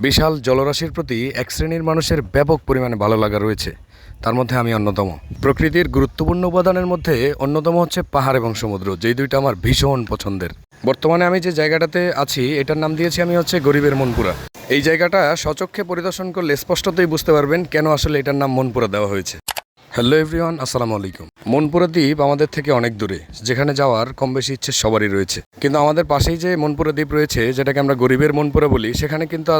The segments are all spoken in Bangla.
বিশাল জলরাশির প্রতি এক শ্রেণির মানুষের ব্যাপক পরিমাণে ভালো লাগা রয়েছে। তার মধ্যে আমি অন্যতম। প্রকৃতির গুরুত্বপূর্ণ উপাদানের মধ্যে অন্যতম হচ্ছে পাহাড় এবং সমুদ্র, যেই দুইটা আমার ভীষণ পছন্দের। বর্তমানে আমি যে জায়গাটাতে আছি, এটার নাম দিয়েছি আমি হচ্ছে গরিবের মনপুরা। এই জায়গাটা সচক্ষে পরিদর্শন করলে স্পষ্টতই বুঝতে পারবেন কেন আসলে এটার নাম মনপুরা দেওয়া হয়েছে। হ্যালো এভরিওয়ান, আসসালামু আলাইকুম। মনপুরা দ্বীপ আমাদের থেকে অনেক দূরে, যেখানে যাওয়ার কম বেশি ইচ্ছে সবারই রয়েছে। কিন্তু আমাদের পাশেই যে মনপুরা দ্বীপ রয়েছে, যেটাকে আমরা গরিবের মনপুরা বলি, সেখানে কিন্তু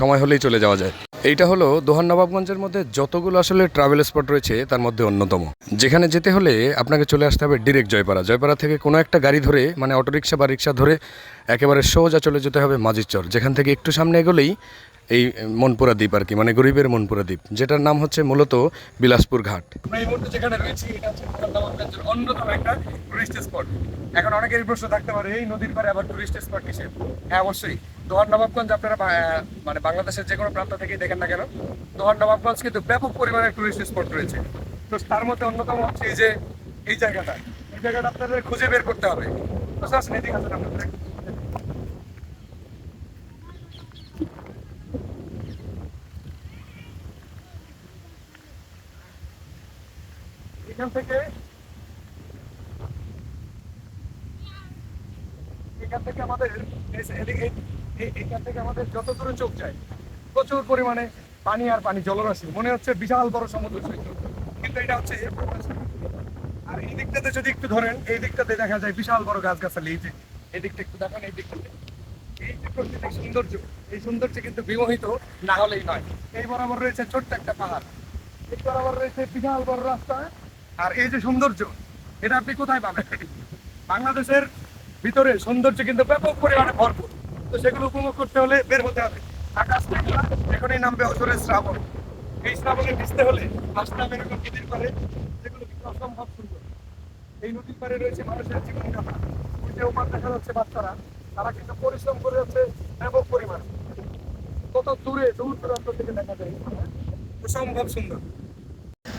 সময় হলেই চলে যাওয়া যায়। এইটা হলো দোহান নবাবগঞ্জের মধ্যে যতগুলো আসলে ট্রাভেল স্পট রয়েছে, তার মধ্যে অন্যতম। যেখানে যেতে হলে আপনাকে চলে আসতে হবে ডিরেক্ট জয়পাড়া। জয়পাড়া থেকে কোনো একটা গাড়ি ধরে মানে অটোরিকশা বা রিক্সা ধরে, একেবারে সোজা চলে যেতে হবে মাঝিরচর যেখান থেকে একটু সামনে এগোলেই এই মনপুরা দ্বীপ আর কি মানে গরিবের মনপুরা দ্বীপ, যেটার নাম হচ্ছে মূলত বিলাসপুর ঘাট। এই মুহূর্তে যেখানে রয়েছি, এটা হচ্ছে অন্যতম একটা টুরিস্ট স্পট এখন অনেকেরই প্রশ্ন থাকতে পারে, এই নদীর পারে আবার টুরিস্ট স্পট কিসের? হ্যাঁ অবশ্যই। দোহার নবাবগঞ্জ আপনারা মানে বাংলাদেশের যে কোনো প্রান্ত থেকেই দেখেন না কেন, দোহার নবাবগঞ্জ কিন্তু ব্যাপক পরিমাণে টুরিস্ট স্পট রয়েছে। তো তার মধ্যে অন্যতম হচ্ছে এই যে, এই জায়গাটা। এই জায়গাটা আপনাদের খুঁজে বের করতে হবে। তো আসেন এদিকে আপনাদের এখান থেকে আমাদের এখান থেকে আমাদের যত চোখ যায়, প্রচুর পরিমাণে পানি আর পানি জলরাশি। মনে হচ্ছে বিশাল বড় সমুদ্র কিন্তু এটা হচ্ছে আর এই দিকটাতে যদি একটু ধরেন, এই দিকটাতে দেখা যায় বিশাল বড় গাছ গাছালি এই যে, এই দিকটা একটু দেখেন, এই দিকটাতে। এই যে সৌন্দর্য, এই সৌন্দর্য কিন্তু বিমোহিত না হলেই নয়। এই বরাবর রয়েছে ছোট্ট একটা পাহাড়। এই বরাবর রয়েছে বিশাল বড় রাস্তা। আর এই যে সৌন্দর্য, এটা আপনি কোথায় পাবেন? বাংলাদেশের ভিতরে সৌন্দর্য কিন্তু ব্যাপক পরিমাণে ভরপুর। তো সেগুলো উপভোগ করতে হলে বের হতে হবে। আকাশ এখনই নামবে অসরের শ্রাবণ। এই শ্রাবণে ভিজতে হলে আসলাম এরকম নদীর পারে যেগুলো কিন্তু অসম্ভব সুন্দর। এই নদীর পারে রয়েছে মানুষের জীবন কাটা ওই যে ওপার দেখা যাচ্ছে বাচ্চারা, তারা কিন্তু পরিশ্রম করে যাচ্ছে ব্যাপক পরিমাণে। কত দূরে, দূর দূরান্ত থেকে দেখা যায় অসম্ভব সুন্দর।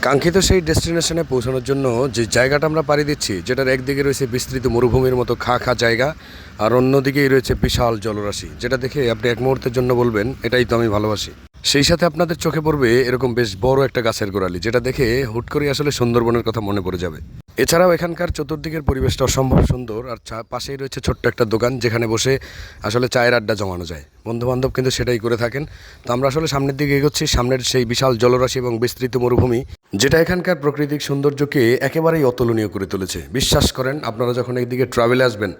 কাঙ্ক্ষিত সেই ডেস্টিনেশনে পৌঁছানোর জন্য যে জায়গাটা আমরা পাড়ি দিচ্ছি, যেটার একদিকে রয়েছে বিস্তৃত মরুভূমির মতো খা খা জায়গা, আর অন্যদিকেই রয়েছে বিশাল জলরাশি। যেটা দেখে আপনি এক মুহূর্তের জন্য বলবেন, এটাই তো আমি ভালোবাসি। সেই সাথে আপনাদের চোখে পড়বে এরকম বেশ বড় একটা গাছের গোড়ালি, যেটা দেখে হুট করে আসলে সুন্দরবনের কথা মনে পড়ে যাবে। এছাড়াও এখানকার চতুর্দিকের পরিবেশটা অসম্ভব সুন্দর, আর চা পাশেই রয়েছে ছোট্ট একটা দোকান, যেখানে বসে আসলে চায়ের আড্ডা জমানো যায়। বন্ধু বান্ধব কিন্তু সেটাই করে থাকেন। তো আমরা আসলে সামনের দিকে এগোচ্ছি, সামনের সেই বিশাল জলরাশি এবং বিস্তৃত মরুভূমি, যেটা এখানকার প্রাকৃতিক সৌন্দর্যকে একেবারেই অতুলনীয় করে তুলেছে। বিশ্বাস করেন, আপনারা যখন এইদিকে ট্রাভেলে আসবেন,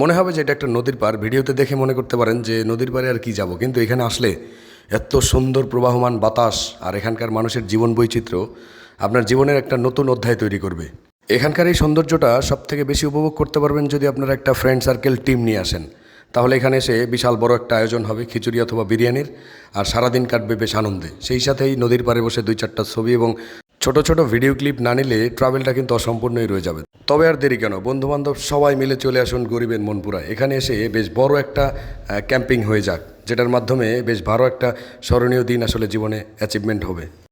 মনে হবে যে এটা একটা নদীর পার ভিডিওতে দেখে মনে করতে পারেন যে নদীর পারে আর কি যাব, কিন্তু এখানে আসলে এত সুন্দর প্রবাহমান বাতাস আর এখানকার মানুষের জীবন বৈচিত্র্য আপনার জীবনের একটা নতুন অধ্যায় তৈরি করবে। এখানকার এই সৌন্দর্যটা সব থেকে বেশি উপভোগ করতে পারবেন যদি আপনারা একটা ফ্রেন্ড সার্কেল টিম নিয়ে আসেন। তাহলে এখানে এসে বিশাল বড় একটা আয়োজন হবে খিচুড়ি অথবা বিরিয়ানির, আর সারাদিন কাটবে বেশ আনন্দে। সেই সাথেই নদীর পাড়ে বসে দুই চারটা ছবি এবং ছোট ছোট ভিডিও ক্লিপ না নিলে ট্রাভেলটা কিন্তু অসম্পূর্ণই রয়ে যাবে। তবে আর দেরি কেন? বন্ধু বান্ধব সবাই মিলে চলে আসুন গরিবের মনপুরা এখানে এসে বেশ বড় একটা ক্যাম্পিং হয়ে যাক, যেটার মাধ্যমে বেশ ভালো একটা স্মরণীয় দিন আসলে জীবনে অ্যাচিভমেন্ট হবে।